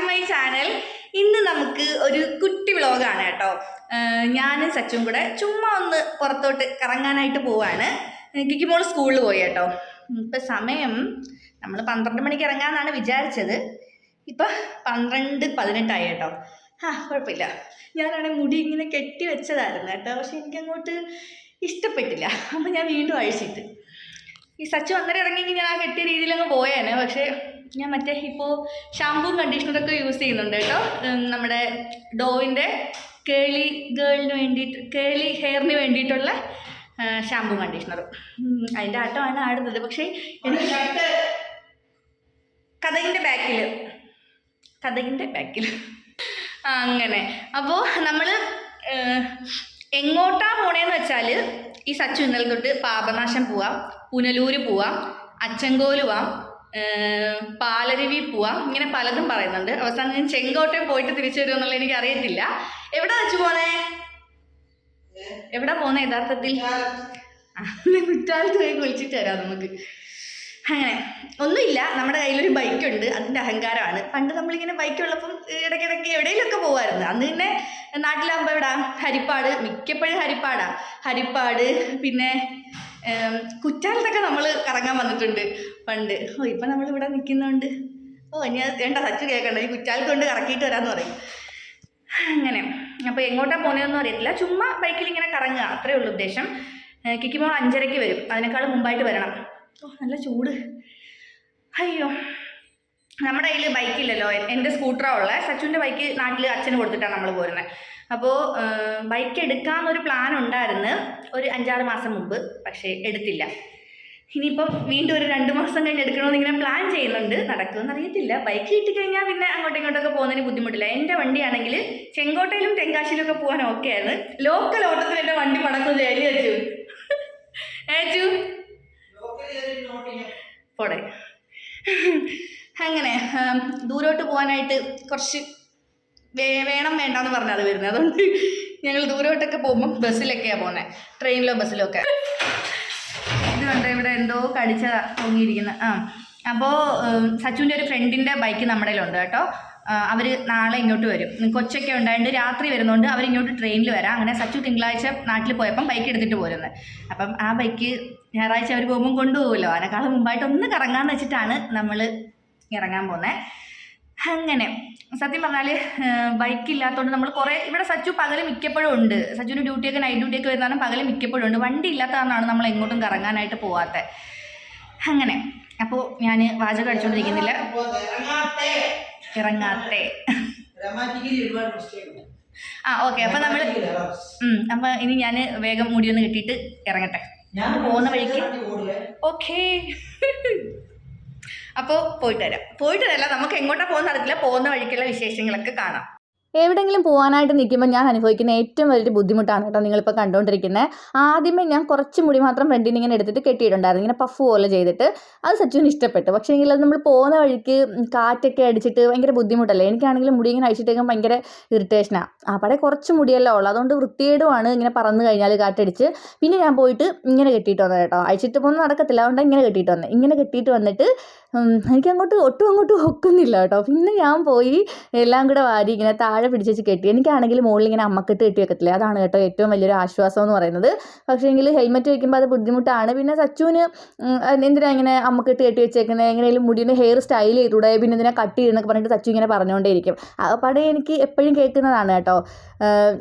To my channel ഇന്ന് നമുക്ക് ഒരു കുട്ടി വ്ളോഗാണ് കേട്ടോ. ഞാനും സച്ചും കൂടെ ചുമ്മാ ഒന്ന് പുറത്തോട്ട് കറങ്ങാനായിട്ട് പോവാണ്. കിക്കിമോൾ സ്കൂളിൽ പോയി കേട്ടോ. ഇപ്പം സമയം നമ്മൾ പന്ത്രണ്ട് മണിക്ക് ഇറങ്ങാമെന്നാണ് വിചാരിച്ചത്. ഇപ്പം പന്ത്രണ്ട് പതിനെട്ടായി കേട്ടോ. ആ കുഴപ്പമില്ല. ഞാനാണെങ്കിൽ മുടി ഇങ്ങനെ കെട്ടി വെച്ചതായിരുന്നു കേട്ടോ. പക്ഷെ എനിക്കങ്ങോട്ട് ഇഷ്ടപ്പെട്ടില്ല. അപ്പം ഞാൻ വീണ്ടും അഴിച്ചിട്ട്. ഈ സച്ചു അന്നേരം ഇറങ്ങിയെങ്കിൽ ഞാൻ ആ കെട്ടിയ രീതിയിലങ്ങ് പോയേനെ. പക്ഷേ ഞാൻ മറ്റേ ഇപ്പോൾ ഷാമ്പൂവും കണ്ടീഷണറൊക്കെ യൂസ് ചെയ്യുന്നുണ്ട് കേട്ടോ. നമ്മുടെ ഡോവിന്റെ കേളി ഗേളിന് വേണ്ടിയിട്ട് കേളി ഹെയറിന് വേണ്ടിയിട്ടുള്ള ഷാമ്പൂ കണ്ടീഷണറും അതിന്റെ ആട്ടമാണ് ആടുന്നത്. പക്ഷേ എനിക്ക് കഥകിന്റെ ബാക്കിൽ കഥകിന്റെ ബാക്കിൽ അങ്ങനെ. അപ്പോൾ നമ്മൾ എങ്ങോട്ടാ പോണേന്ന് വെച്ചാൽ ഈ സച്ചു ഇന്നലെ തൊട്ട് പാപനാശം പോവാം പുനലൂർ പോവാം അച്ചങ്കോൽ പോവാം പാലരുവി പോവാം. ഇങ്ങനെ പലതും പറയുന്നുണ്ട്. അവസാനം ഞാൻ ചെങ്കോട്ടയം പോയിട്ട് തിരിച്ചു വരും എന്നുള്ളത് എനിക്ക് അറിയത്തില്ല. എവിടെ വെച്ച് പോണേ? എവിടെ പോന്നേ യഥാർത്ഥത്തിൽ? കുറ്റാലത്ത് പോയി വിളിച്ചിട്ട് തരാം നമുക്ക്. അങ്ങനെ. ഒന്നുമില്ല. നമ്മുടെ കയ്യിലൊരു ബൈക്കുണ്ട്. അതിന്റെ അഹങ്കാരമാണ്. പണ്ട് നമ്മളിങ്ങനെ ബൈക്ക് ഉള്ളപ്പം ഇടയ്ക്കിടയ്ക്ക് എവിടെയെങ്കിലുമൊക്കെ പോകുമായിരുന്നു അന്ന് പിന്നെ നാട്ടിലാകുമ്പോൾ എവിടാ? ഹരിപ്പാട്. മിക്കപ്പോഴും ഹരിപ്പാടാ. ഹരിപ്പാട് പിന്നെ കുറ്റാലത്തൊക്കെ നമ്മൾ കറങ്ങാൻ വന്നിട്ടുണ്ട്. പണ്ട്. ഓ ഇപ്പം നമ്മളിവിടെ നിൽക്കുന്നുണ്ട് ഓ അത് വേണ്ട സച്ചു കേൾക്കണ്ട ഈ കുറ്റാലത്ത് കൊണ്ട് കറക്കിയിട്ട് വരാമെന്ന് പറയും. അങ്ങനെ. അപ്പോൾ എങ്ങോട്ടാണ് പോകുന്നതെന്ന് അറിയത്തില്ല. ചുമ്മാ ബൈക്കിൽ ഇങ്ങനെ കറങ്ങുക. അത്രേ ഉള്ളൂ ഉദ്ദേശം. കിക്കുമ്പോൾ അഞ്ചരയ്ക്ക് വരും. അതിനേക്കാൾ മുമ്പായിട്ട് വരണം. ഓ നല്ല ചൂട്. അയ്യോ. നമ്മുടെ കയ്യിൽ ബൈക്കില്ലല്ലോ എന്റെ സ്കൂട്ടറാണ് ഉള്ളത് സച്ചുവിന്റെ ബൈക്ക് നാട്ടിൽ അച്ഛന് കൊടുത്തിട്ടാണ് നമ്മൾ പോരുന്നത് അപ്പോൾ ബൈക്ക് എടുക്കാമെന്നൊരു പ്ലാൻ ഉണ്ടായിരുന്നു. ഒരു അഞ്ചാറ് മാസം മുമ്പ്. പക്ഷേ എടുത്തില്ല. ഇനിയിപ്പം വീണ്ടും ഒരു രണ്ട് മാസം കഴിഞ്ഞ് എടുക്കണമെന്ന് ഇങ്ങനെ പ്ലാൻ ചെയ്യുന്നുണ്ട്. നടക്കുമെന്ന് അറിയത്തില്ല. ബൈക്ക് കിട്ടിക്കഴിഞ്ഞാൽ പിന്നെ അങ്ങോട്ടും ഇങ്ങോട്ടൊക്കെ പോകുന്നതിന് ബുദ്ധിമുട്ടില്ല. എന്റെ വണ്ടിയാണെങ്കിൽ ചെങ്കോട്ടയിലും തെങ്കാശിയിലും ഒക്കെ പോകാൻ ഓക്കെയാണ് ലോക്കൽ ഓട്ടത്തിൽ എന്റെ വണ്ടി മടക്കുന്നത് എലി അച്ചു? ഏച്ചു പോടെ. അങ്ങനെ ദൂരോട്ട് പോകാനായിട്ട് കുറച്ച് വേ- വേണം വേണ്ടെന്ന് പറഞ്ഞാൽ വരുന്നത്. അതുകൊണ്ട് ഞങ്ങൾ ദൂരോട്ടൊക്കെ പോകുമ്പോൾ ബസ്സിലൊക്കെയാണ് പോകുന്നത് ട്രെയിനിലോ ബസ്സിലോ ഒക്കെ. ഇവിടെ എന്തോ കടിച്ച തൂങ്ങിയിരിക്കുന്നത് ആ. അപ്പോൾ സച്ചുവിന്റെ ഒരു ഫ്രണ്ടിന്റെ ബൈക്ക് നമ്മുടെ കയ്യിലുണ്ട് കേട്ടോ. അവർ നാളെ ഇങ്ങോട്ട് വരും. കൊച്ചൊക്കെ ഉണ്ടായതുകൊണ്ട് രാത്രി വരുന്നതുകൊണ്ട് അവരിങ്ങോട്ട് ട്രെയിനിൽ വരാം. അങ്ങനെ സച്ചു തിങ്കളാഴ്ച നാട്ടിൽ പോയപ്പം ബൈക്ക് എടുത്തിട്ട് പോരുന്നത് അപ്പം ആ ബൈക്ക് ഞായറാഴ്ച അവർ പോകുമ്പോൾ കൊണ്ടുപോകുമല്ലോ. അതിനേക്കാളും മുമ്പായിട്ട് ഒന്ന് കറങ്ങാമെന്ന് വെച്ചിട്ടാണ് നമ്മൾ ഇറങ്ങാൻ പോകുന്നത് അങ്ങനെ. സത്യം പറഞ്ഞാൽ ബൈക്ക് ഇല്ലാത്തതുകൊണ്ട് നമ്മൾ കുറേ ഇവിടെ സച്ചു പകൽ മിക്കപ്പോഴും ഉണ്ട്. സച്ചുവിന് ഡ്യൂട്ടിയൊക്കെ നൈറ്റ് ഡ്യൂട്ടിയൊക്കെ വരുന്നതാണ് പകൽ മിക്കപ്പോഴും ഉണ്ട്. വണ്ടി ഇല്ലാത്ത കാരണമാണ് നമ്മൾ എങ്ങോട്ടും കറങ്ങാനായിട്ട് പോവാത്തത് അങ്ങനെ. അപ്പോൾ ഞാൻ വാചകം അടിച്ചുകൊണ്ടിരിക്കുന്നില്ല ഇറങ്ങാത്തേ. ആ ഓക്കെ. അപ്പം നമ്മൾ അപ്പം ഇനി ഞാൻ വേഗം മുടിയൊന്ന് കെട്ടിയിട്ട് ഇറങ്ങട്ടെ. പോകുന്ന വഴിക്ക്. ഓക്കേ. അപ്പോൾ പോയിട്ട് വരാം. പോയിട്ട് വരല്ല നമുക്ക് എങ്ങോട്ടാ പോകുന്ന അറിയില്ല പോകുന്ന വഴിക്കുള്ള വിശേഷങ്ങളൊക്കെ കാണാം. എവിടെയെങ്കിലും പോകാനായിട്ട് നിൽക്കുമ്പോൾ ഞാൻ അനുഭവിക്കുന്ന ഏറ്റവും വലിയൊരു ബുദ്ധിമുട്ടാണ് കേട്ടോ നിങ്ങളിപ്പോൾ കണ്ടുകൊണ്ടിരിക്കുന്നത് ആദ്യമേ ഞാൻ കുറച്ച് മുടി മാത്രം ഫ്രണ്ടിന് ഇങ്ങനെ എടുത്തിട്ട് കെട്ടിയിട്ടുണ്ടായിരുന്നു. ഇങ്ങനെ പഫ് പോലെ ചെയ്തിട്ട് അത് സച്ചുവിന് ഇഷ്ടപ്പെട്ടു. പക്ഷേ എങ്കിൽ അത് നമ്മൾ പോകുന്ന വഴിക്ക് കാറ്റൊക്കെ അടിച്ചിട്ട് ഭയങ്കര ബുദ്ധിമുട്ടല്ലേ? എനിക്കാണെങ്കിലും മുടി ഇങ്ങനെ അഴിച്ചിട്ടേക്കും ഭയങ്കര ഇറിറ്റേഷനാണ് അവിടെ കുറച്ച് മുടിയല്ലേ ഉള്ളൂ. അതുകൊണ്ട് വൃത്തിയേടുമാണ് ഇങ്ങനെ പറന്ന് കഴിഞ്ഞാൽ കാറ്റടിച്ച്. പിന്നെ ഞാൻ പോയിട്ട് ഇങ്ങനെ കെട്ടിയിട്ട് വന്നത് കേട്ടോ. അഴിച്ചിട്ട് പോകുന്ന നടക്കത്തില്ല. അതുകൊണ്ട് ഇങ്ങനെ കെട്ടിയിട്ട് വന്നത് ഇങ്ങനെ കെട്ടിയിട്ട് വന്നിട്ട് എനിക്കങ്ങോട്ട് ഒട്ടും അങ്ങോട്ടും ഒക്കുന്നില്ല കേട്ടോ. പിന്നെ ഞാൻ പോയി എല്ലാം കൂടെ വാരി ഇങ്ങനെ താഴെ പിടിച്ച് കെട്ടി. എനിക്കാണെങ്കിൽ മുകളിൽ ഇങ്ങനെ അമ്മക്കെട്ട് കെട്ടി വെക്കത്തില്ല. അതാണ് കേട്ടോ ഏറ്റവും വലിയൊരു ആശ്വാസം എന്ന് പറയുന്നത്. പക്ഷേ എങ്കിൽ ഹെൽമെറ്റ് വെക്കുമ്പോൾ അത് ബുദ്ധിമുട്ടാണ്. പിന്നെ സച്ചുവിന് എന്തിനാ ഇങ്ങനെ അമ്മക്കെട്ട് കെട്ടി വെച്ചേക്കുന്നത് എങ്ങനെയും മുടിയുടെ ഹെയർ സ്റ്റൈൽ ചെയ്തൂടെ? പിന്നെ ഇതിനെ കട്ട് ചെയ്യുന്നൊക്കെ പറഞ്ഞിട്ട് സച്ചു ഇങ്ങനെ പറഞ്ഞുകൊണ്ടേയിരിക്കും ആ പടം എനിക്ക് എപ്പോഴും കേൾക്കുന്നതാണ് കേട്ടോ.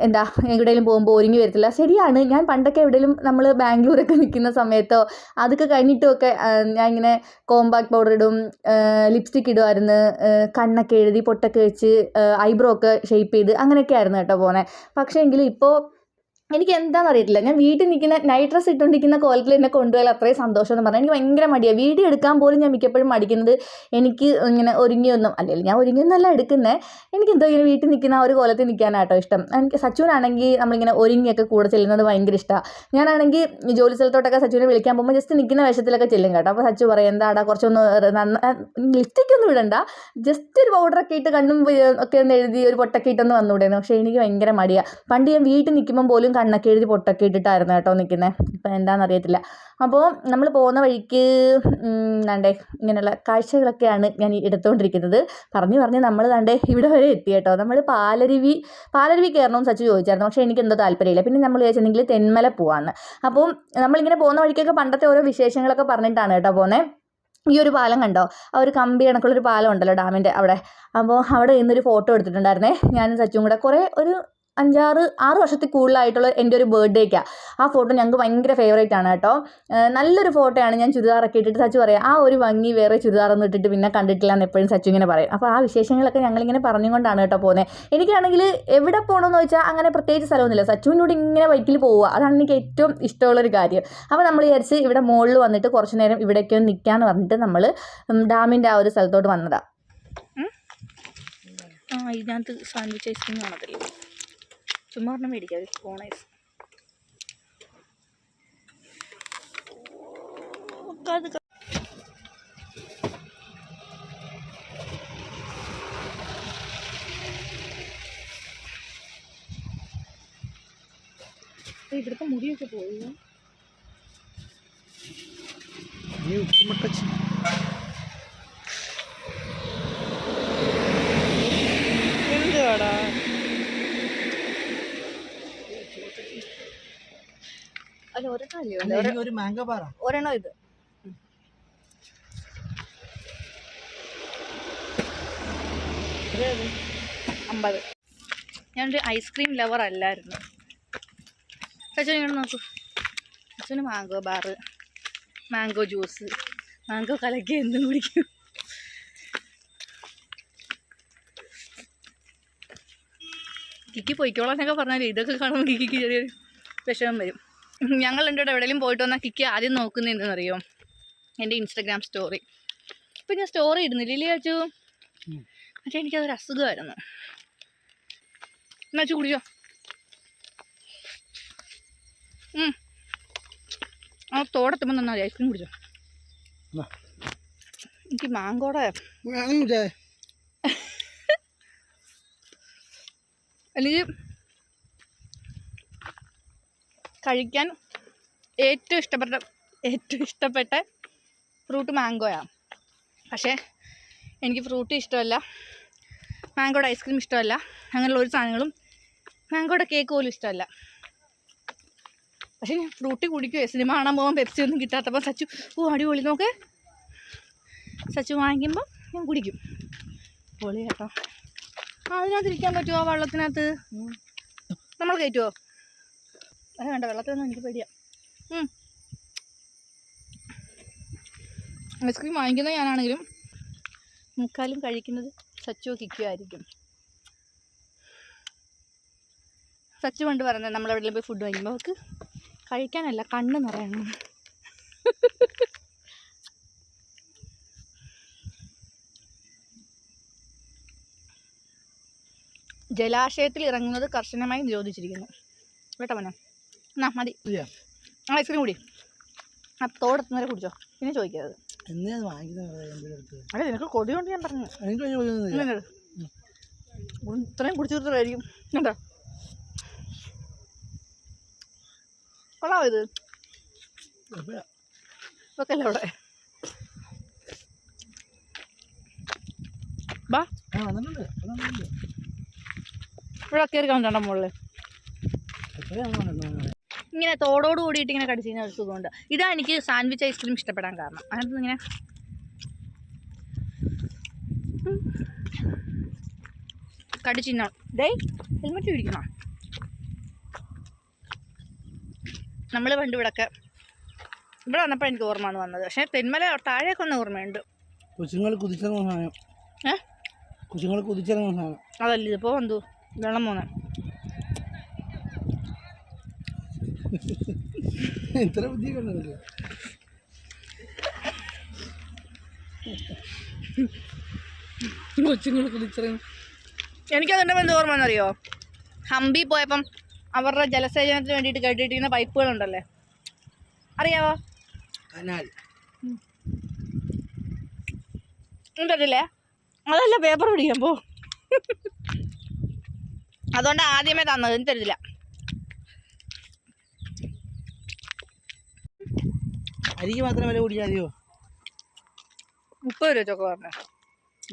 എന്താ എവിടെയെങ്കിലും പോകുമ്പോൾ ഒരുങ്ങി വരത്തില്ല. ശരിയാണ് ഞാൻ പണ്ടൊക്കെ എവിടെയെങ്കിലും നമ്മൾ ബാംഗ്ലൂരൊക്കെ നിൽക്കുന്ന സമയത്തോ അതൊക്കെ കഴിഞ്ഞിട്ടുമൊക്കെ ഞാൻ ഇങ്ങനെ കോമ്പാക്ട് പൗഡർ ഇടും ലിപ്സ്റ്റിക് ഇടുമായിരുന്നു കണ്ണൊക്കെ എഴുതി പൊട്ടൊക്കെ വെച്ച് ഐബ്രോ ഒക്കെ ഷേപ്പ് ചെയ്ത് അങ്ങനെയൊക്കെ ആയിരുന്നു കേട്ടോ പോണേ പക്ഷേ എങ്കിൽ ഇപ്പോൾ എനിക്ക് എന്താണെന്ന് അറിയത്തില്ല ഞാൻ വീട്ടിൽ നിൽക്കുന്ന നൈറ്റ് ഡ്രസ്സ് ഇട്ടുകൊണ്ടിരിക്കുന്ന കോലത്തിൽ എന്നെ കൊണ്ടുപോയാൽ അത്രയും സന്തോഷം എന്ന് പറഞ്ഞാൽ എനിക്ക് ഭയങ്കര മടിയാണ് വീഡിയോ എടുക്കാൻ പോലും ഞാൻ മിക്കപ്പോഴും മടിക്കുന്നത് എനിക്ക് ഇങ്ങനെ ഒരുങ്ങിയൊന്നും അല്ലെങ്കിൽ ഞാൻ ഒരുങ്ങിയൊന്നല്ല എടുക്കുന്നത് എനിക്ക് എന്തോ ഇങ്ങനെ വീട്ടിൽ നിൽക്കുന്ന ആ ഒരു കോലത്തിൽ നിൽക്കാനാട്ടോ ഇഷ്ടം. എനിക്ക് സച്ചുവിനാണെങ്കിൽ നമ്മളിങ്ങനെ ഒരുങ്ങിയൊക്കെ കൂടെ ചെല്ലുന്നത് ഭയങ്കര ഇഷ്ടമാണ് ഞാനാണെങ്കിൽ ജോലി സ്ഥലത്തോട്ടൊക്കെ സച്ചുവിനെ വിളിക്കാൻ പോകുമ്പോൾ ജസ്റ്റ് നിൽക്കുന്ന വേഷത്തിലൊക്കെ ചെല്ലും കേട്ടോ. അപ്പോൾ സച്ചു പറയും എന്താടാ കുറച്ചൊന്ന് ലിപ്സ്റ്റിക് ഒന്നും ഇടണ്ട. ജസ്റ്റ് ഒരു പൗഡറൊക്കെ ഇട്ട് കണ്ണും ഒക്കെ ഒന്ന് എഴുതി ഒരു പൊട്ടൊക്കെ ഇട്ടൊന്ന് വന്നുകൂടെ പക്ഷേ എനിക്ക് ഭയങ്കര മടിയാണ് പണ്ട് ഞാൻ വീട്ടിൽ നിൽക്കുമ്പോൾ പോലും കണ്ണൊക്കെ എഴുതി പൊട്ടൊക്കെ ഇട്ടിട്ടായിരുന്നു കേട്ടോ നിൽക്കുന്നത് ഇപ്പം എന്താണെന്ന് അറിയത്തില്ല അപ്പോൾ നമ്മൾ പോകുന്ന വഴിക്ക് കണ്ടേ ഇങ്ങനെയുള്ള കാഴ്ചകളൊക്കെയാണ് ഞാൻ എടുത്തുകൊണ്ടിരിക്കുന്നത് പറഞ്ഞു പറഞ്ഞ് നമ്മൾ കണ്ടേ ഇവിടെ വരെ എത്തി കേട്ടോ. നമ്മൾ പാലരുവി പാലരുവി കയറണമെന്ന് സച്ചു ചോദിച്ചായിരുന്നു. പക്ഷേ എനിക്ക് എന്തോ താല്പര്യമില്ല. പിന്നെ നമ്മൾ ചോദിച്ചിട്ടുണ്ടെങ്കിൽ തെന്മല പോവാന്ന്. അപ്പോൾ നമ്മളിങ്ങനെ പോകുന്ന വഴിക്കൊക്കെ പണ്ടത്തെ ഓരോ വിശേഷങ്ങളൊക്കെ പറഞ്ഞിട്ടാണ് കേട്ടോ പോകുന്നത് ഈ ഒരു പാലം കണ്ടോ? ആ ഒരു കമ്പി കണക്കുള്ളൊരു പാലം ഉണ്ടല്ലോ ഡാമിന്റെ അവിടെ. അപ്പോൾ അവിടെ ഇന്നൊരു ഫോട്ടോ എടുത്തിട്ടുണ്ടായിരുന്നേ. ഞാനും സച്ചും കൂടെ കുറേ ഒരു അഞ്ചാറ് ആറ് വർഷത്തിൽ കൂടുതലായിട്ടുള്ള എന്റെ ഒരു ബർത്ത്ഡേക്കാണ് ആ ഫോട്ടോ ഞങ്ങൾക്ക് ഭയങ്കര ഫേവറേറ്റ് ആണ് കേട്ടോ. നല്ലൊരു ഫോട്ടോയാണ് ഞാൻ ചുരിദാറൊക്കെ ഇട്ടിട്ട് സച്ചു പറയാം ആ ഒരു ഭംഗി വേറെ ചുരിദാറൊന്നും ഇട്ടിട്ട് പിന്നെ കണ്ടിട്ടില്ല എന്ന് എപ്പോഴും സച്ചു ഇങ്ങനെ പറയും. അപ്പോൾ ആ വിശേഷങ്ങളൊക്കെ ഞങ്ങളിങ്ങനെ പറഞ്ഞുകൊണ്ടാണ് കേട്ടോ പോകുന്നത് എനിക്കാണെങ്കിൽ എവിടെ പോകണമെന്ന് വെച്ചാൽ അങ്ങനെ പ്രത്യേകിച്ച് സ്ഥലമൊന്നുമില്ല. സച്ചുവിന്റെ കൂടെ ഇങ്ങനെ ബൈക്കിൽ പോവുക അതാണ് എനിക്ക് ഏറ്റവും ഇഷ്ടമുള്ളൊരു കാര്യം. അപ്പോൾ നമ്മൾ വിചാരിച്ച് ഇവിടെ മുകളിൽ വന്നിട്ട് കുറച്ച് നേരം ഇവിടേക്ക് ഒന്ന് നിൽക്കാമെന്ന് പറഞ്ഞിട്ട് നമ്മൾ ഡാമിന്റെ ആ ഒരു സ്ഥലത്തോട്ട് വന്നതാണ് ആ ഇതിനകത്ത് സാൻഡ്വിച്ച് ഐസ്ക്രീം കാണത്തില്ല? ചുമ്മാ ഒരെണ്ണം മേടിക്കാം ഐസ് അത് ഇവിടുത്തെ മുടിയൊക്കെ പോയി? ഉപ്പുമുട്ടച്ചി എന്തുവാടാ അല്ല ഒരെണ്ണം അല്ലയോ ഒരു മാംഗോ പാറ. ഒരെണ്ണം ഇത്. അമ്പത്. ഞാനൊരു ഐസ്ക്രീം ലവർ അല്ലായിരുന്നു. അച്ഛൻ ഇങ്ങനെ നോക്കൂ. അച്ഛന് mango bar mango juice mango കലക്കി എന്തും കുടിക്കും. കിക്കി പൊയ്ക്കോളാം എന്നൊക്കെ പറഞ്ഞാൽ ഇതൊക്കെ കാണുമ്പോൾ കിക്കിക്ക് ചെറിയൊരു വിഷമം വരും. ഞങ്ങൾ എന്റെ കൂടെ എവിടെയെങ്കിലും പോയിട്ട് വന്നാൽ കിക്ക് ആദ്യം നോക്കുന്നതെന്ന് അറിയോ എന്റെ ഇൻസ്റ്റഗ്രാം സ്റ്റോറി ഇപ്പം ഞാൻ സ്റ്റോറി ഇടുന്നില്ല. ഇല്ലേ അച്ചു? മറ്റേ എനിക്കതൊരു അസുഖമായിരുന്നു. എന്നാ അച്ചു കുടിച്ചോ. ആ തോടത്തുമ്പോൾ നന്നാ ഐസ്ക്രീം കുടിച്ചോ. എനിക്ക് മാങ്കോടെ. അല്ലെങ്കിൽ എനിക്ക് കഴിക്കാൻ ഏറ്റവും ഇഷ്ടപ്പെട്ട ഏറ്റവും ഇഷ്ടപ്പെട്ട ഫ്രൂട്ട് മാംഗോയാണ് പക്ഷേ എനിക്ക് ഫ്രൂട്ട് ഇഷ്ടമല്ല. മാംഗോയുടെ ഐസ്ക്രീം ഇഷ്ടമല്ല. അങ്ങനെയുള്ള ഒരു സാധനങ്ങളും മാംഗോയുടെ കേക്ക് പോലും ഇഷ്ടമല്ല. പക്ഷേ ഞാൻ ഫ്രൂട്ടി കുടിക്കുമോ സിനിമ കാണാൻ പോകാൻ പെപ്സി ഒന്നും കിട്ടാത്തപ്പോൾ സച്ചു ഓ അടിപൊളി. നോക്ക്. സച്ചു വാങ്ങിക്കുമ്പോൾ ഞാൻ കുടിക്കും. പൊളി കേട്ടോ അതിനകത്ത് ഇരിക്കാൻ പറ്റുമോ വെള്ളത്തിനകത്ത്? നമ്മൾ കയറ്റുമോ അത് വേണ്ട വെള്ളത്തിലൊന്നും എനിക്ക് പേടിയാ. ഐസ്ക്രീം വാങ്ങിക്കുന്നത് ഞാനാണെങ്കിലും മുക്കാലും കഴിക്കുന്നത് സച്ചോ കിക്കുമായിരിക്കും സച്ചു കൊണ്ട് പറഞ്ഞത് നമ്മൾ എവിടെയെങ്കിലും പോയി ഫുഡ് വാങ്ങിക്കുമ്പോൾ അവർക്ക് കഴിക്കാനല്ല കണ്ണ് നിറയണം. ജലാശയത്തിൽ ഇറങ്ങുന്നത് കർശനമായി നിരോധിച്ചിരിക്കുന്നു കേട്ടോ മോനെ? എന്നാ മതി. ഐസ്ക്രീം കൂടി. ആ വരെ കുടിച്ചോ? പിന്നെ ചോദിക്കരുത് അല്ല നിനക്ക് കൊതി കൊണ്ട് ഞാൻ പറഞ്ഞു. ഇത്രയും കുടിച്ചു തീർത്തായിരിക്കും കേട്ടോ കൊള്ളാവോ ഇത്. വെക്കല്ലേ അവിടെ? ബാ. ഇവിടെ കയറി കാണുന്നുണ്ടോ മുകളിൽ ഇങ്ങനെ തോടോട് കൂടിയിട്ട് ഇങ്ങനെ കടിച്ചു കഴിഞ്ഞാൽ ഒരു സുഖമുണ്ട്. ഇതാണ് എനിക്ക് സാൻഡ്വിച്ച് ഐസ്ക്രീം ഇഷ്ടപ്പെടാൻ കാരണം. അങ്ങനത്തെ ഇങ്ങനെ. കടിച്ചിന്നോ ഡേ ഹെൽമെറ്റ് പിടിക്കണോ നമ്മൾ പണ്ട് ഇവിടെയൊക്കെ ഇവിടെ വന്നപ്പോൾ എനിക്ക് ഓർമ്മ വന്ന് വന്നത്. പക്ഷേ തെന്മല താഴേക്ക് വന്ന ഓർമ്മയുണ്ട്. കൊച്ചുങ്ങൾ കുതിച്ചിറങ്ങുന്ന സാധനം. ഏ? കൊച്ചുങ്ങൾ കുതിച്ചിറങ്ങുന്ന സാധനം. അതല്ല ഇതിപ്പോൾ വന്നു. വെള്ളം പോന്നെ. ഇത്ര ബുദ്ധി കണ്ടല്ലോ കൊച്ചുങ്ങൾ കുതിച്ചിറങ്ങി എനിക്കതിന്റെ എന്ത് ഓർമ്മ എന്നറിയോ ഹംപി പോയപ്പം അവരുടെ ജലസേചനത്തിന് വേണ്ടിയിട്ട് കെട്ടിയിട്ടിരിക്കുന്ന പൈപ്പുകളുണ്ടല്ലേ? അറിയാവോ? കനാൽ. ഉണ്ടല്ലേ അതല്ല പേപ്പർ പിടിക്കാൻ പോ. അതുകൊണ്ട് ആദ്യമേ തന്നത് എനിക്ക് അരിക്ക് മാത്രം വില കൂടിയാൽ മതിയോ? മുപ്പത് രൂപ ചോക്കോറിന്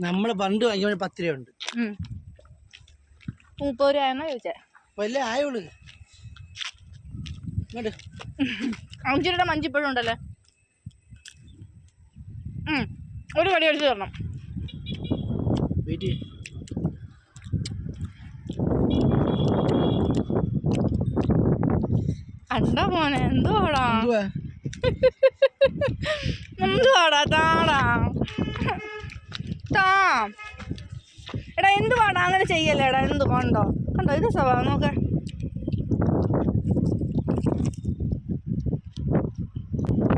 നമ്മൾ പണ്ട് വാങ്ങിക്കുമ്പോൾ പത്ത് രൂപ ഉണ്ട് മുപ്പത് രൂപ ആയെന്നാ ചോദിച്ചേ വല്ല ആയുള്ളു. ഇങ്ങോട്ട് രൂപയുടെ മഞ്ച് ഇപ്പോഴും ഉണ്ടല്ലേ. ഒരു കടി അടിച്ചു തരണം. വെയിറ്റ് അണ്ട മോനെ എന്തുവാ? എന്തുവാടാ താടാ? താ. എടാ എന്തുവാടാ അങ്ങനെ ചെയ്യല്ലേടാ എന്ത് കണ്ടോ? കണ്ടോ ഇത് സ്വഭാവം നോക്ക.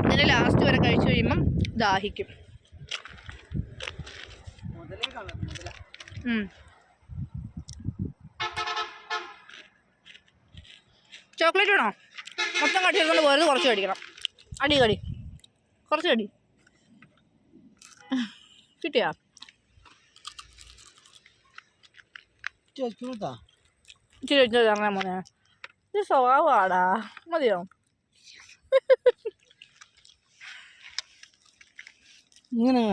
ഇതിന് ലാസ്റ്റ് വരെ കഴിച്ചു കഴിയുമ്പം ദാഹിക്കും. ചോക്ലേറ്റ് വേണോ? മൊത്തം കടി എടുക്കൊണ്ട് പോയത് കുറച്ച് കടിക്കണം അടി കടി. കുറച്ച് കടി കിട്ടിയാ? ഇച്ചിരി വെച്ച് തരണേ മോനെ. ഇത് സ്വഭാവമാടാ മതിയോ? ഇങ്ങനെ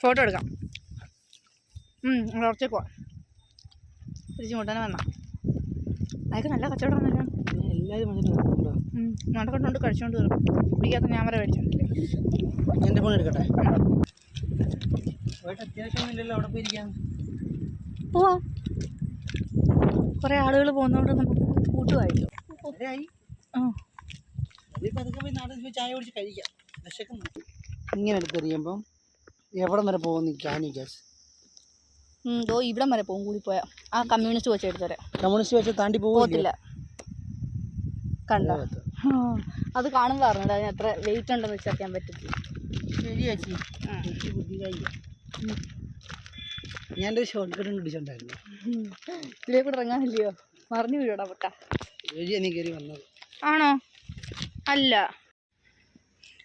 ഫോട്ടോ എടുക്കാം. അവിടെ പോവാം. തിരിച്ചു കൊണ്ടുതന്നെ വന്നാ. അതൊക്കെ നല്ല കച്ചവടം നല്ല എല്ലാവരും വരും കുടിക്കാത്ത ഞാൻ വരെ മേടിച്ചിട്ടില്ലേ എന്റെ ഫോൺ എടുക്കട്ടെ. പോയിട്ട് അവിടെ പോയിരിക്കാം. പോവാം. കുറേ ആളുകൾ പോകുന്നതുകൊണ്ട് നമുക്ക് കൂട്ടുമായിരിക്കും. ചായ കുടിച്ച് കഴിക്കാം. വിശക്കുന്നു. ഇങ്ങനെ എടുത്തെറിയുമ്പം എവിടം വരെ പോകും ക്യാനി ഗ്യാസ് ഇവിടം വരെ പോകും കൂടി പോയാ ആ കമ്മ്യൂണിസ്റ്റ് വെച്ച് എടുത്തരാം കമ്മ്യൂണിസ്റ്റ് വെച്ച് താണ്ടി പോകത്തില്ല കണ്ടോ? ആ, അത് കാണുമ്പോൾ അറിഞ്ഞത് അതിന് എത്ര വെയിറ്റ് ഉണ്ടെന്ന് വെച്ചറിയാൻ പറ്റത്തില്ല. ശരി ചേച്ചി. ഞാൻ ഒരു ഷോർട്ട് കട്ട് പിടിച്ചിട്ടുണ്ടായിരുന്നു ഇതിലേ കൂടെ ഇറങ്ങാനില്ലയോ? മറിഞ്ഞു വീഴോടാ പൊട്ട. കയറി വന്നത്. ആണോ? അല്ല.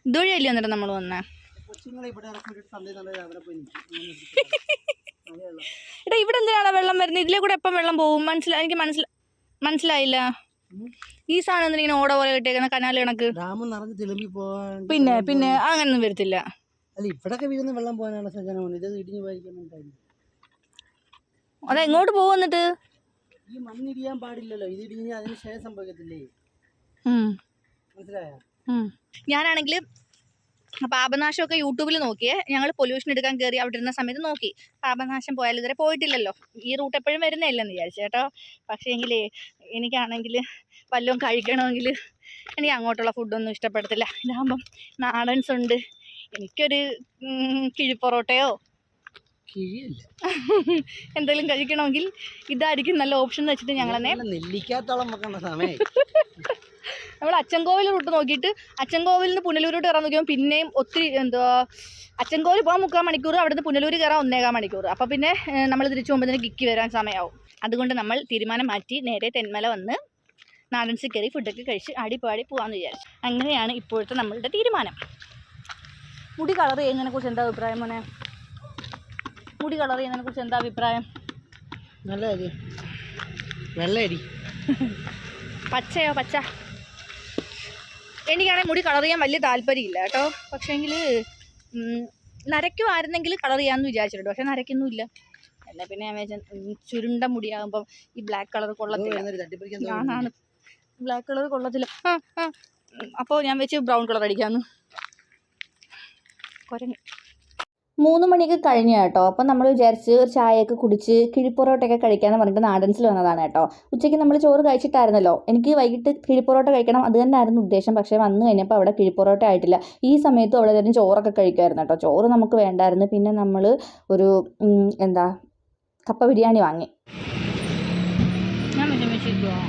ഇതുവഴിയല്ലേ വന്നിട്ട് നമ്മൾ വന്നേ? എടാ ഇവിടെ എന്തിനാണ് വെള്ളം വരുന്നത് ഇതിലേ കൂടെ എപ്പം വെള്ളം പോകും? മനസ്സിലായി എനിക്ക് മനസ്സിലായില്ല. ഈ സാധനം എന്തിനാ ഇങ്ങനെ ഓട പോലെ കിട്ടിയേക്കുന്ന കനാല് കണക്ക്. ഡാം നിറഞ്ഞ് തിളുമ്പി പോകാൻ പിന്നെ പിന്നെ അങ്ങനൊന്നും വരത്തില്ല. അല്ല ഇവിടൊക്കെ വീഴുന്ന വെള്ളം സജ്ജനമാണ് ഇത് ഇടിഞ്ഞു അത് എങ്ങോട്ട് പോകും എന്നിട്ട്? ഈ മണ്ണിടിയാൻ പാടില്ലല്ലോ. ഇത് ഇടിഞ്ഞ് അതിന് ശേഷം സംഭവിക്കത്തില്ലേ? മനസ്സിലായോ. ഞാനാണെങ്കിൽ പാപനാശമൊക്കെ യൂട്യൂബിൽ നോക്കിയേ ഞങ്ങൾ പൊല്യൂഷൻ എടുക്കാൻ കയറി അവിടെ ഇരുന്ന സമയത്ത് നോക്കി. പാപനാശം പോയാൽ ഇതുവരെ പോയിട്ടില്ലല്ലോ. ഈ റൂട്ട് എപ്പോഴും വരുന്നില്ലെന്ന് വിചാരിച്ചു കേട്ടോ. പക്ഷേ എങ്കിലേ എനിക്കാണെങ്കിൽ വല്ലതും കഴിക്കണമെങ്കിൽ എനിക്ക് അങ്ങോട്ടുള്ള ഫുഡൊന്നും ഇഷ്ടപ്പെടത്തില്ല. ഇതാകുമ്പം നാടൻസ് ഉണ്ട്. എനിക്കൊരു കിഴിപ്പൊറോട്ടയോ എന്തെങ്കിലും കഴിക്കണമെങ്കിൽ ഇതായിരിക്കും നല്ല ഓപ്ഷൻ എന്ന് വെച്ചിട്ട് നല്ല നെല്ലിക്കാത്തോളം സമയം നമ്മൾ അച്ചൻകോവിൽ റൂട്ട് നോക്കിയിട്ട് അച്ചൻകോവിൽ നിന്ന് പുനലൂരോട്ട് കയറാൻ നോക്കിയപ്പോൾ പിന്നെയും ഒത്തിരി എന്തുവാ അച്ചൻകോവിൽ പോകാൻ മുക്കാൽ മണിക്കൂർ നിന്ന് പുനലൂർ കയറാൻ ഒന്നേകാൽ മണിക്കൂർ. അപ്പോൾ പിന്നെ നമ്മൾ തിരിച്ചു പോകുമ്പോൾ കിക്കി വരാൻ സമയമാവും അതുകൊണ്ട് നമ്മൾ തീരുമാനം മാറ്റി നേരെ തെന്മല വന്ന് നാലഞ്ച് കയറി ഫുഡൊക്കെ കഴിച്ച് അടിപാടി പോകാമെന്ന് വിചാരിച്ചു. അങ്ങനെയാണ് ഇപ്പോഴത്തെ നമ്മളുടെ തീരുമാനം. മുടി കളർ ചെയ്യുന്നതിനെ കുറിച്ച് എന്താ അഭിപ്രായം മോനെ? മുടി കളർ ചെയ്യുന്നതിനെ കുറിച്ച് എന്താ അഭിപ്രായം? നല്ല കാര്യം അരി പച്ചയോ പച്ച? എനിക്കാണെങ്കിൽ മുടി കളർ ചെയ്യാൻ വലിയ താല്പര്യമില്ല കേട്ടോ. പക്ഷേങ്കിൽ നരയ്ക്കുമായിരുന്നെങ്കിൽ കളർ ചെയ്യാമെന്ന് വിചാരിച്ചിട്ടുണ്ട്. പക്ഷെ നരയ്ക്കൊന്നുമില്ല. എന്നാൽ പിന്നെ ഞാൻ വിചാരിച്ച ചുരുണ്ട മുടിയാകുമ്പം ഈ ബ്ലാക്ക് കളർ കൊള്ളത്തില്ല. ഞാനാണ് ബ്ലാക്ക് കളർ കൊള്ളത്തില്ല. ആ ആ. അപ്പോൾ ഞാൻ വെച്ച് ബ്രൗൺ കളർ അടിക്കാമെന്ന് കുരങ്ങ് മൂന്ന് മണിയൊക്കെ കഴിഞ്ഞു കേട്ടോ. അപ്പം നമ്മൾ വിചാരിച്ച് ഒരു ചായയൊക്കെ കുടിച്ച് കിഴിപ്പൊറോട്ടയൊക്കെ കഴിക്കാമെന്ന് പറഞ്ഞിട്ട് നാടൻസിൽ വന്നതാണ് കേട്ടോ. ഉച്ചയ്ക്ക് നമ്മൾ ചോറ് കഴിച്ചിട്ടായിരുന്നല്ലോ. എനിക്ക് വൈകിട്ട് കിഴിപ്പൊറോട്ട കഴിക്കണം അത് തന്നെയായിരുന്നു ഉദ്ദേശം. പക്ഷേ വന്നു കഴിഞ്ഞപ്പോൾ അവിടെ കിഴിപ്പൊറോട്ട ആയിട്ടില്ല. ഈ സമയത്തും അവിടെ തന്നെ ചോറൊക്കെ കഴിക്കുമായിരുന്നു കേട്ടോ. ചോറ് നമുക്ക് വേണ്ടായിരുന്നു. പിന്നെ നമ്മൾ ഒരു എന്താ കപ്പ ബിരിയാണി വാങ്ങി ഞാൻ വിഷമിച്ചിരിക്കുവാ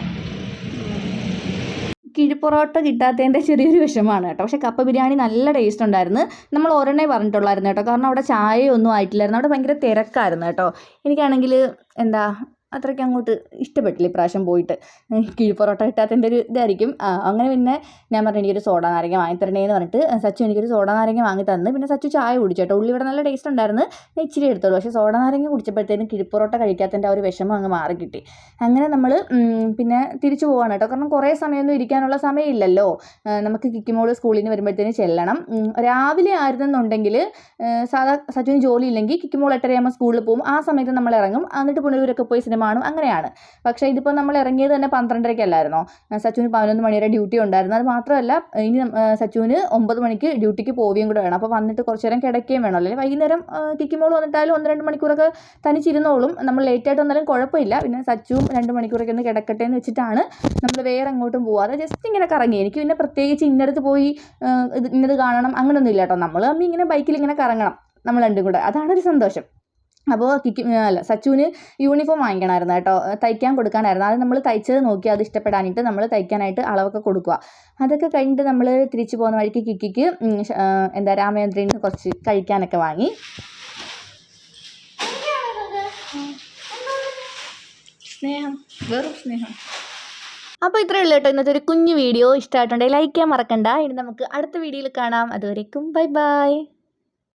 കിഴിപ്പൊറോട്ട കിട്ടാത്തതിന്റെ ചെറിയൊരു വിഷമമാണ് കേട്ടോ. പക്ഷേ കപ്പ ബിരിയാണി നല്ല ടേസ്റ്റ് ഉണ്ടായിരുന്നു. നമ്മൾ ഒരെണ്ണേ പറഞ്ഞിട്ടുള്ളായിരുന്നു കേട്ടോ. കാരണം അവിടെ ചായയൊന്നും ആയിട്ടില്ലായിരുന്നു. അവിടെ ഭയങ്കര തിരക്കായിരുന്നു കേട്ടോ. എനിക്കാണെങ്കിൽ എന്താ അത്രയ്ക്ക് അങ്ങോട്ട് ഇഷ്ടപ്പെട്ടില്ല ഇപ്രാവശ്യം പോയിട്ട്. കിഴിപ്പൊറോട്ട കിട്ടാത്തതിന്റെ ഒരു ഇതായിരിക്കും. അങ്ങനെ പിന്നെ ഞാൻ പറഞ്ഞു എനിക്കൊരു സോഡ നാരങ്ങ വാങ്ങി തരണേന്ന് പറഞ്ഞിട്ട് സച്ചു എനിക്കൊരു സോഡ നാരങ്ങ വാങ്ങി തന്ന്. പിന്നെ സച്ചു ചായ കുടിച്ചു കേട്ടോ. ഉള്ളി ഇവിടെ നല്ല ടേസ്റ്റ് ഉണ്ടായിരുന്നു. ഞാൻ ഇച്ചിരി എടുത്തോളൂ പക്ഷേ സോഡ നാരങ്ങ കുടിച്ചപ്പോഴത്തേനും കിഴിപ്പൊറോട്ട കഴിക്കാത്തതിന്റെ ആ ഒരു വിഷമം അങ്ങ് മാറി കിട്ടി. അങ്ങനെ നമ്മൾ പിന്നെ തിരിച്ചു പോവാണ് കേട്ടോ. കാരണം കുറേ സമയമൊന്നും ഇരിക്കാനുള്ള സമയമില്ലല്ലോ. നമുക്ക് കിക്കിമോൾ സ്കൂളിൽ നിന്ന് വരുമ്പോഴത്തേനും ചെല്ലണം. രാവിലെ ആയിരുന്നെന്നുണ്ടെങ്കിൽ സാധാ സച്ചുവിന് ജോലി ഇല്ലെങ്കിൽ കിക്കിമോൾ എട്ടരയാകുമ്പോൾ സ്കൂളിൽ പോകും. ആ സമയത്ത് നമ്മൾ ഇറങ്ങും. എന്നിട്ട് പുനലൂരൊക്കെ പോയി സിനിമ കാണും അങ്ങനെയാണ്. പക്ഷേ ഇതിപ്പോൾ നമ്മൾ ഇറങ്ങിയത് തന്നെ പന്ത്രണ്ടരയ്ക്കല്ലായിരുന്നോ സച്ചുവിന് പതിനൊന്ന് മണി വരെ ഡ്യൂട്ടി ഉണ്ടായിരുന്നു. അത് മാത്രമല്ല ഇനി സച്ചുവിന് ഒമ്പത് മണിക്ക് ഡ്യൂട്ടിക്ക് പോവുകയും കൂടെ വേണം. അപ്പോൾ വന്നിട്ട് കുറച്ച് നേരം കിടക്കുകയും വേണം. അല്ലെങ്കിൽ വൈകുന്നേരം കിക്കുമ്പോൾ വന്നിട്ടാലും ഒന്ന് രണ്ട് മണിക്കൂറൊക്കെ തനിച്ചിരുന്നോളും. നമ്മൾ ലേറ്റായിട്ട് വന്നാലും കുഴപ്പമില്ല. പിന്നെ സച്ചുവും രണ്ട് മണിക്കൂറൊക്കെ ഒന്ന് കിടക്കട്ടെ എന്ന് വെച്ചിട്ടാണ് നമ്മൾ വേറെ അങ്ങോട്ടും പോവാതെ ജസ്റ്റ് ഇങ്ങനെ കറങ്ങി. എനിക്ക് പിന്നെ പ്രത്യേകിച്ച് ഇന്നടത്ത് പോയി ഇന്നത് കാണണം അങ്ങനെയൊന്നും ഇല്ല കേട്ടോ. നമ്മൾ തമ്മിൽ ഇങ്ങനെ ബൈക്കിൽ ഇങ്ങനെ കറങ്ങണം. നമ്മൾ രണ്ടും കൂടെ. അതാണ് ഒരു സന്തോഷം. അപ്പോൾ കിക്കി അല്ല സച്ചുവിന് യൂണിഫോം വാങ്ങിക്കണമായിരുന്നു കേട്ടോ. തയ്ക്കാൻ കൊടുക്കാനായിരുന്നു. അത് നമ്മൾ തയ്ച്ചത് നോക്കി അത് ഇഷ്ടപ്പെടാനിട്ട് നമ്മൾ തയ്ക്കാനായിട്ട് അളവൊക്കെ കൊടുക്കുക. അതൊക്കെ കഴിഞ്ഞിട്ട് നമ്മൾ തിരിച്ചു പോകുന്ന വഴിക്ക് കിക്കിക്ക് എന്താ രാമചന്ദ്രന് കുറച്ച് കഴിക്കാനൊക്കെ വാങ്ങി. സ്നേഹം. വെറും സ്നേഹം. അപ്പോൾ ഇത്രയേ ഉള്ളൂ കേട്ടോ ഇന്നത്തെ ഒരു കുഞ്ഞു വീഡിയോ. ഇഷ്ടമായിട്ടുണ്ടെങ്കിൽ ലൈക്ക് ചെയ്യാൻ മറക്കണ്ട. ഇനി നമുക്ക് അടുത്ത വീഡിയോയിൽ കാണാം. അതുവരേക്കും ബൈ ബൈ